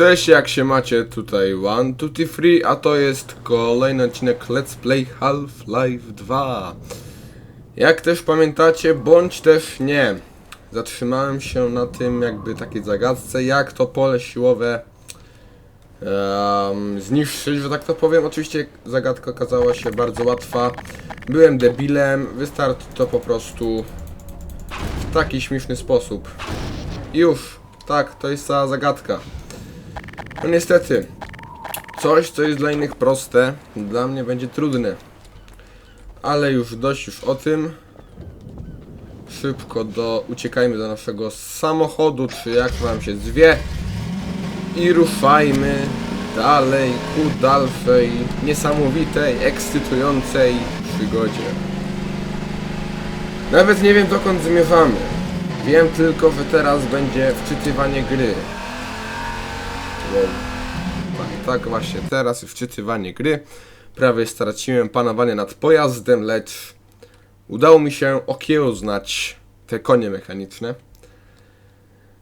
Cześć, jak się macie? Tutaj One Tutti Free, a to jest kolejny odcinek Let's Play Half-Life 2. Jak też pamiętacie, bądź też nie, zatrzymałem się na tym jakby takiej zagadce, jak to pole siłowe em, zniszczyć, że tak to powiem. Oczywiście zagadka okazała się bardzo łatwa. Byłem debilem, wystarczy to po prostu w taki śmieszny sposób. Już, tak, to jest cała zagadka. No niestety, coś co jest dla innych proste, dla mnie będzie trudne. Ale już dość już o tym. Szybko do, uciekajmy do naszego samochodu, czy jak wam się zwie. I ruszajmy dalej ku dalszej, niesamowitej, ekscytującej przygodzie. Nawet nie wiem dokąd zmierzamy. Wiem tylko, że teraz będzie wczytywanie gry. Wow. Tak, właśnie, teraz wczytywanie gry. Prawie straciłem panowanie nad pojazdem, lecz udało mi się okiełznać te konie mechaniczne.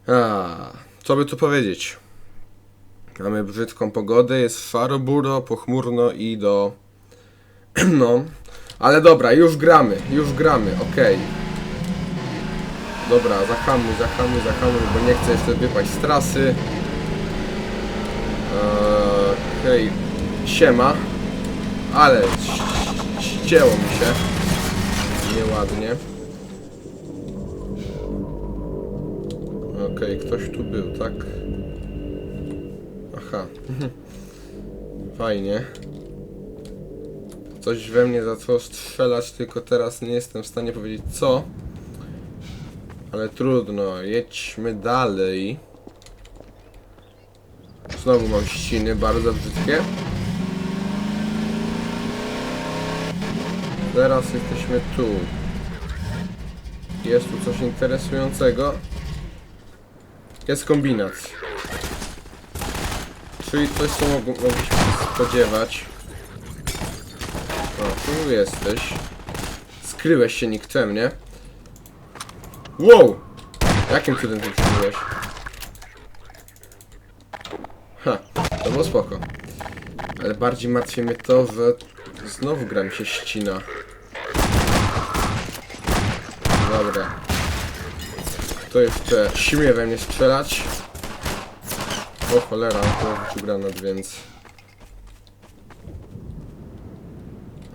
A, co by tu powiedzieć? Mamy brzydką pogodę, jest szaro, buro, pochmurno i do... No, ale dobra, już gramy, już gramy, okej. Dobra, zahamuj, zahamuj, zahamuj, bo nie chcę jeszcze wypaść z trasy. Okej, siema. Ale ścięło mi się. Nieładnie. Okej, ktoś tu był, tak? Aha. Fajnie. Coś we mnie zaczęło strzelać, tylko teraz nie jestem w stanie powiedzieć co. Ale trudno, jedźmy dalej. Znowu mam ściny bardzo brzydkie. Teraz jesteśmy tu. Jest tu coś interesującego. Jest kombinat. Czyli coś, co mog mogliśmy spodziewać. O, tu jesteś. Skryłeś się nikczemnie. Wow! Jakim cudem tu przybyłeś? Ha, to było spoko. Ale bardziej martwi mnie to, że znowu gra mi się ścina. Dobra. Kto jeszcze śmie we mnie strzelać? O cholera, to wrzucił granat, więc...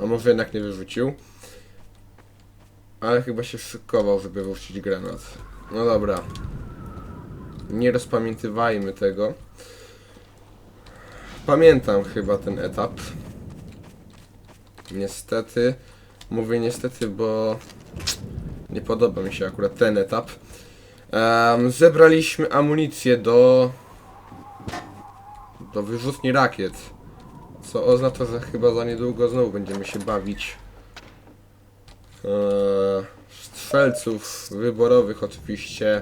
A może jednak nie wyrzucił? Ale chyba się szykował, żeby wrzucić granat. No dobra. Nie rozpamiętywajmy tego. Pamiętam chyba ten etap. Niestety. Mówię niestety, bo nie podoba mi się akurat ten etap. Em, zebraliśmy amunicję do do wyrzutni rakiet. Co oznacza, że chyba za niedługo znowu będziemy się bawić eee, strzelców wyborowych oczywiście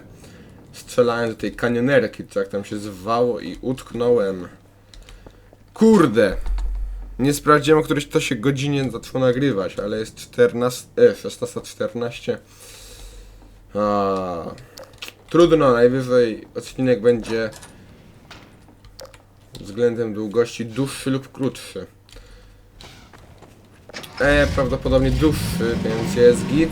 strzelałem do tej kanionerki, czy jak tam się zwało i utknąłem. Kurde! Nie sprawdziłem, o którejś to się godzinie zaczęło nagrywać, ale jest 14, e, 16.14. A, Trudno, najwyżej odcinek będzie względem długości dłuższy lub krótszy. E, prawdopodobnie dłuższy, więc jest git.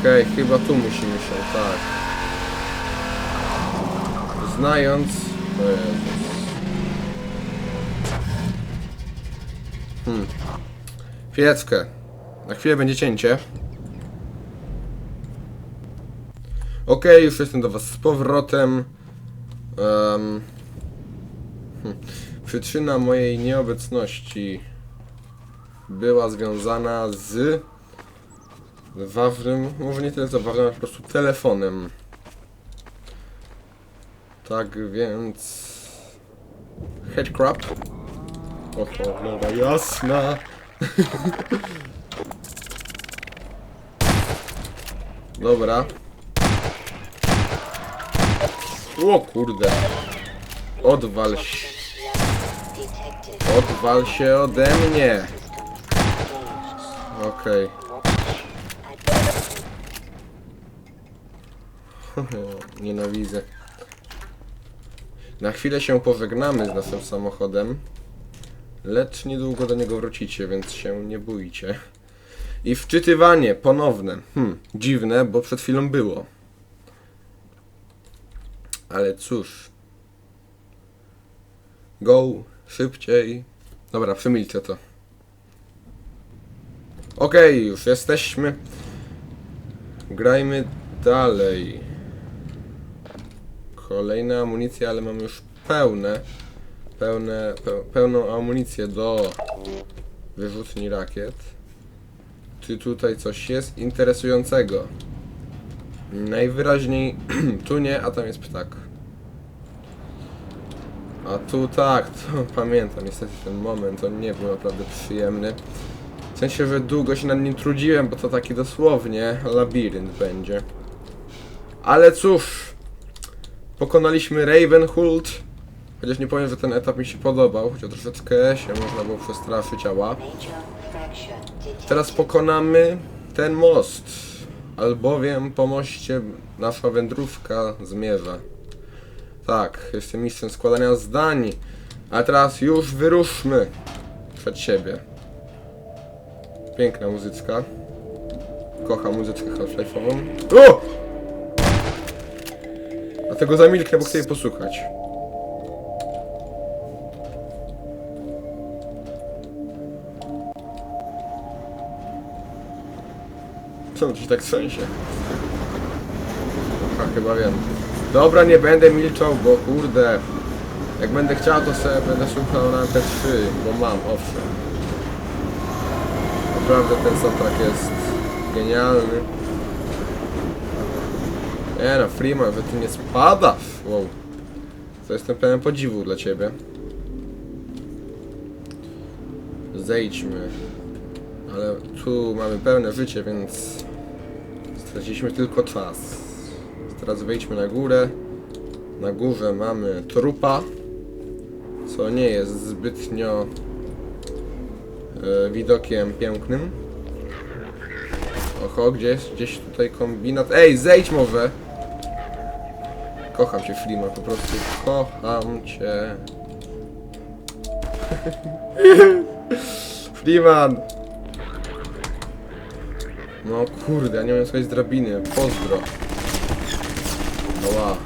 Okej, chyba tu musimy się, tak. Znając... O Jezus. Hmm. Chwileczkę. Na chwilę będzie cięcie. Okej, już jestem do was z powrotem. Em, hmm. Przyczyna mojej nieobecności była związana z ważnym, może nie tyle co ważnym, ale po prostu telefonem. Tak więc... Headcrab. Oho, nowa jasna. Dobra. O kurde. Odwal się. Odwal się ode mnie. Okej. Nienawidzę. Na chwilę się pożegnamy z naszym samochodem, lecz niedługo do niego wrócicie, więc się nie bójcie. I wczytywanie ponowne. Hmm, dziwne, bo przed chwilą było. Ale cóż. Go, szybciej. Dobra, przemilczę to. Okej, już jesteśmy. Grajmy dalej. Kolejna amunicja, ale mam już pełne. Pełne, pe, pełną amunicję do wyrzutni rakiet. Czy tutaj coś jest interesującego? Najwyraźniej tu nie, a tam jest ptak. A tu tak, to pamiętam niestety ten moment, on nie był naprawdę przyjemny. W sensie, że długo się nad nim trudziłem, bo to taki dosłownie labirynt będzie. Ale cóż, pokonaliśmy Ravenhold. Chociaż nie powiem, że ten etap mi się podobał, chociaż troszeczkę się można było przestraszyć ała. Major fracture detected. Teraz pokonamy ten most, albowiem po moście nasza wędrówka zmierza. Tak, jestem mistrzem składania zdań, a teraz już wyruszmy przed siebie. Piękna muzyczka. Kocham muzyczkę half-life'ową. O! Dlatego zamilknę, bo chcę jej posłuchać. Czemu ci tak trzęsie? A chyba wiem. Dobra, nie będę milczał, bo kurde. Jak będę chciał, to sobie będę słuchał na MP3, bo mam, owszem. Naprawdę ten soundtrack jest genialny. Nie no, Freeman, że ty nie spadasz! Wow. To jestem pełen podziwu dla ciebie. Zejdźmy. Ale tu mamy pełne życie, więc straciliśmy tylko czas. Teraz wejdźmy na górę. Na górze mamy trupa, co nie jest zbytnio e, widokiem pięknym. Oho, gdzieś, gdzieś tutaj kombinat. Ej, zejdź może! Kocham cię, Freeman, po prostu kocham cię. Freeman! No kurde, ja nie wiem słuchaj z drabiny. Pozdro. Ała.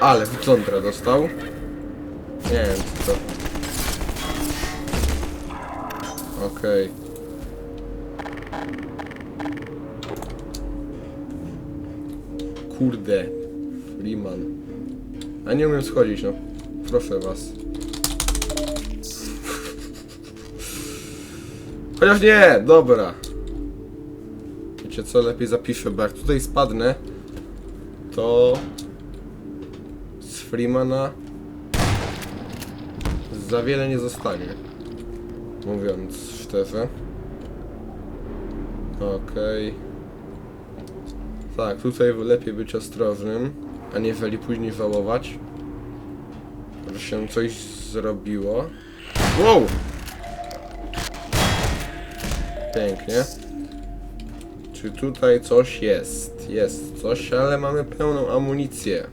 Ale wyglądra dostał. Nie wiem co to. Okej. Kurde. Freeman. A nie umiem schodzić, no. Proszę was. Chociaż nie, dobra. Wiecie co, lepiej zapiszę, bo jak tutaj spadnę, to z Freemana za wiele nie zostanie. Mówiąc szczerze. Okej. Tak, tutaj lepiej być ostrożnym, aniżeli później żałować, że się coś zrobiło. Wow! Pięknie. Czy tutaj coś jest? Jest coś, ale mamy pełną amunicję.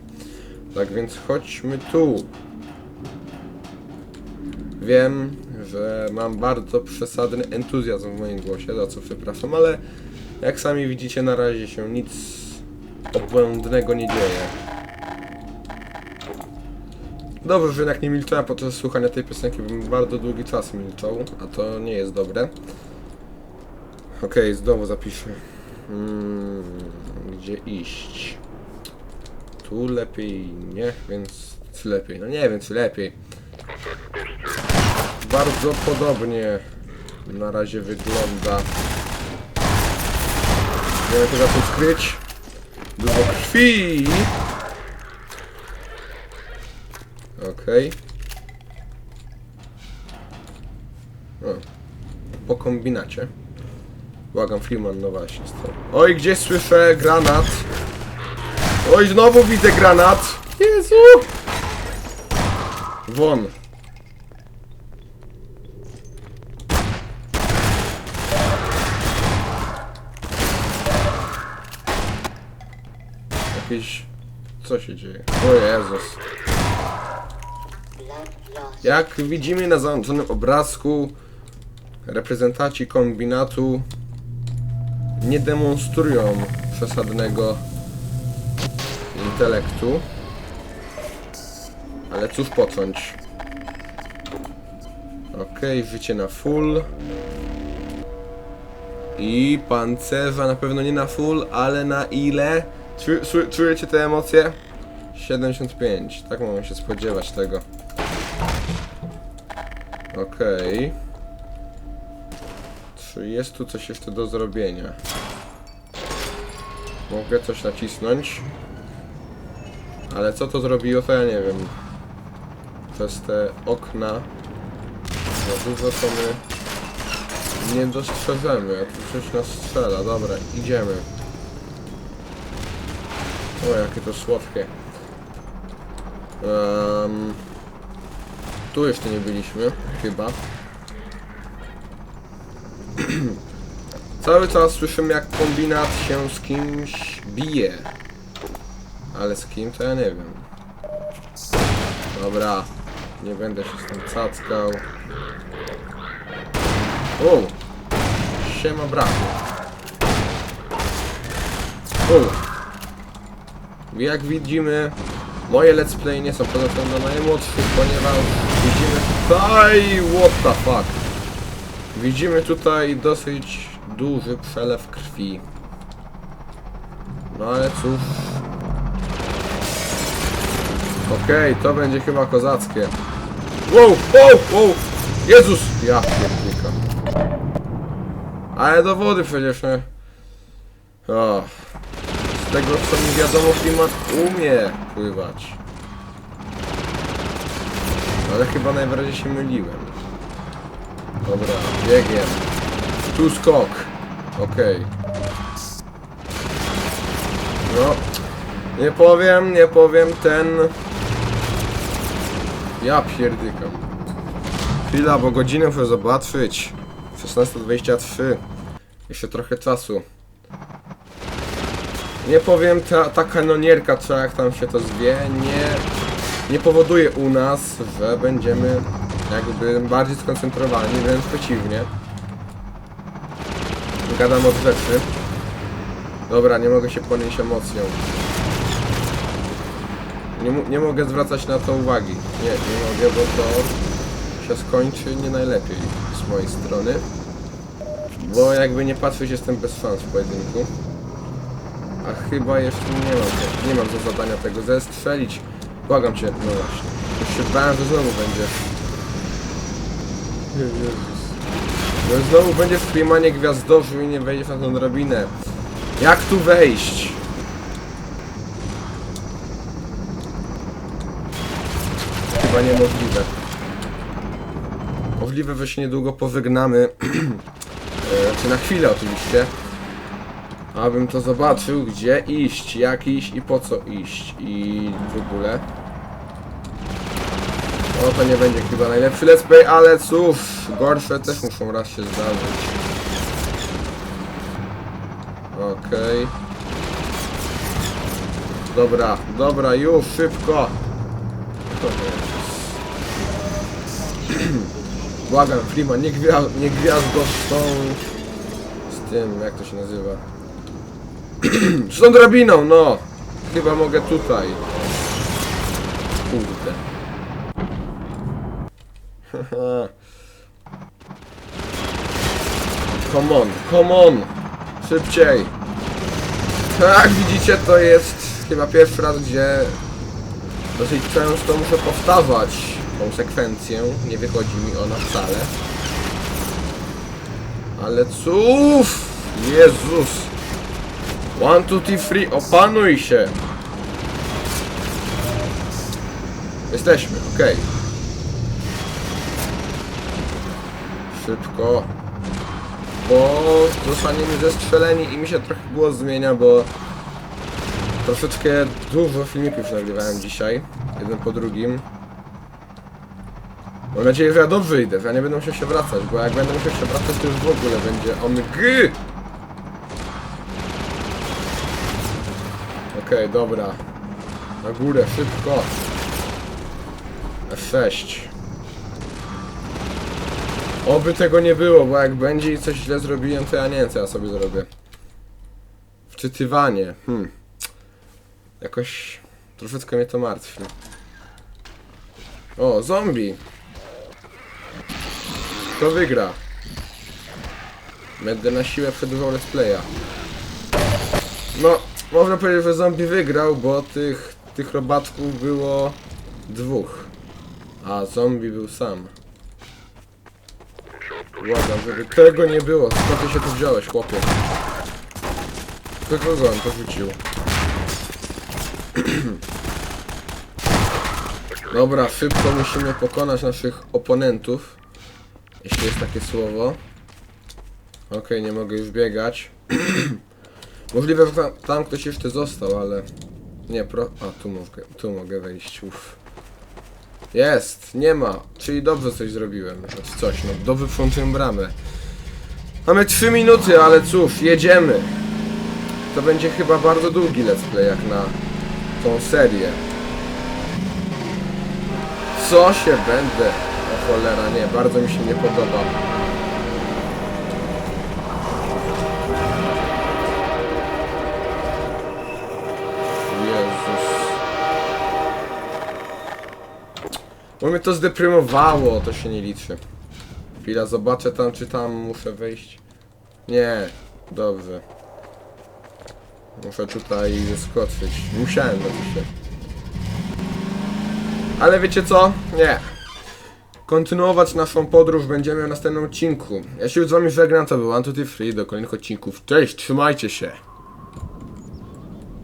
Tak więc chodźmy tu. Wiem, że mam bardzo przesadny entuzjazm w moim głosie, za co przepraszam, ale jak sami widzicie, na razie się nic obłędnego nie dzieje. Dobrze, że jednak nie milczałem podczas słuchania tej piosenki, bym bardzo długi czas milczał, a to nie jest dobre. Okej, znowu zapiszę. Hmm, gdzie iść? Tu lepiej nie, więc czy lepiej? No nie wiem, czy lepiej. Bardzo podobnie na razie wygląda. Nie wiem, to skryć. Dużo krwi. Okej. O, Po kombinacie. Błagam, Freeman, no właśnie. stop. Oj, gdzie słyszę granat? Oj, znowu widzę granat! Jezu! Won. Jakieś Co się dzieje? O Jezus. Jak widzimy na załączonym obrazku, reprezentanci kombinatu nie demonstrują przesadnego intelektu. Ale cóż począć? Okej, życie na full. I pancerza na pewno nie na full, ale na ile? Czu, czu, czujecie te emocje? 75, tak mogę się spodziewać tego. Okej. Czy jest tu coś jeszcze do zrobienia? Mogę coś nacisnąć. Ale co to zrobiło, to ja nie wiem. Przez te okna za dużo to my nie dostrzeżemy. A tu coś nas strzela. Dobra, idziemy. O, jakie to słodkie. Um, tu jeszcze nie byliśmy, chyba. Cały czas słyszymy jak kombinat się z kimś bije. Ale z kim to ja nie wiem. Dobra. Nie będę się z tym cackał. O! Siema brachu. O! Jak widzimy, moje let's play nie są podobne do najmłodszych, ponieważ widzimy tutaj... What the fuck? Widzimy tutaj dosyć duży przelew krwi. No ale cóż... Okej, to będzie chyba kozackie. Wow, wow, wow! Jezus! Ja pierdolę. Ale do wody przecież, nie? Z tego co mi wiadomo, klimat umie pływać. Ale chyba najbardziej się myliłem. Dobra, biegiem. Tu skok. Okej. No. Nie powiem, nie powiem, ten... Ja pierdykam. Chwila, bo godzinę muszę zobaczyć. 16.23. Jeszcze trochę czasu. Nie powiem, ta, ta kanonierka, czy jak tam się to zwie, nie, nie powoduje u nas, że będziemy jakby bardziej skoncentrowani, wręcz przeciwnie. Gadam od rzeczy. Dobra, nie mogę się ponieść emocją. Nie, nie mogę zwracać na to uwagi. Nie, nie mogę, bo to się skończy nie najlepiej z mojej strony. Bo jakby nie patrzeć, jestem bez szans w pojedynku. A chyba jeszcze nie mam, nie mam za zadania tego zestrzelić. Błagam cię, no właśnie. Już się bałem, że znowu będzie. Jezus. Że znowu będzie w klimanie gwiazdorzu i nie wejdziesz na tą drabinę. Jak tu wejść? Chyba niemożliwe. Możliwe, że się niedługo pożegnamy. E, Znaczy na chwilę oczywiście. Abym to zobaczył, gdzie iść, jak iść i po co iść i w ogóle. No to nie będzie chyba najlepszy let's play, ale cóż, gorsze też muszą raz się zdarzyć. Okej. Dobra, dobra, już, szybko. Błagam, Prima, nie, gwia nie gwiazdo z tą... Z tym, jak to się nazywa? Z tą drabiną, no! Chyba mogę tutaj. Kurde. Haha. come on, come on! Szybciej! Tak, widzicie, to jest chyba pierwszy raz, gdzie dosyć często muszę powtarzać tą sekwencję. Nie wychodzi mi ona wcale. Ale cóż! Jezus! One, two, three, three, opanuj się! Jesteśmy, okej. Szybko. Bo zostaniemy zestrzeleni i mi się trochę głos zmienia, bo troszeczkę dużo filmików nagrywałem dzisiaj, jeden po drugim. Mam nadzieję, że ja dobrze idę, że ja nie będę musiał się wracać, bo jak będę musiał się wracać, to już w ogóle będzie omg. Okej, dobra. Na górę, szybko. F6. Oby tego nie było, bo jak będzie i coś źle zrobiłem, to ja nie wiem co ja sobie zrobię. Wczytywanie. Hmm. Jakoś troszeczkę mnie to martwi. O, zombie. Kto wygra? Będę na siłę przedłużał let's playa. No, można powiedzieć, że zombie wygrał, bo tych, tych robaczków było dwóch. A zombie był sam. Błagam, żeby tego nie było. Skąd ty się tu wziąłeś, chłopie? Tylko go on to rzucił. Dobra, szybko musimy pokonać naszych oponentów. Jeśli jest takie słowo. Okej, nie mogę już biegać. Możliwe, że tam, tam ktoś jeszcze został, ale... Nie, pro... A, tu mogę, tu mogę wejść, uff. Jest, nie ma. Czyli dobrze coś zrobiłem. Znaczy coś, no dobrze przyłączyłem bramę. Mamy 3 minuty, ale cóż, jedziemy. To będzie chyba bardzo długi let's play jak na tą serię. Co się będę? O cholera, nie, bardzo mi się nie podoba. Bo mnie to zdeprymowało, to się nie liczy. Chwila, zobaczę tam, czy tam muszę wejść. Nie, dobrze. Muszę tutaj zeskoczyć. Musiałem oczywiście. Ale wiecie co? Nie. Kontynuować naszą podróż będziemy w następnym odcinku. Ja się już z wami żegnam, to był Antuty Free, do kolejnych odcinków. Cześć, trzymajcie się!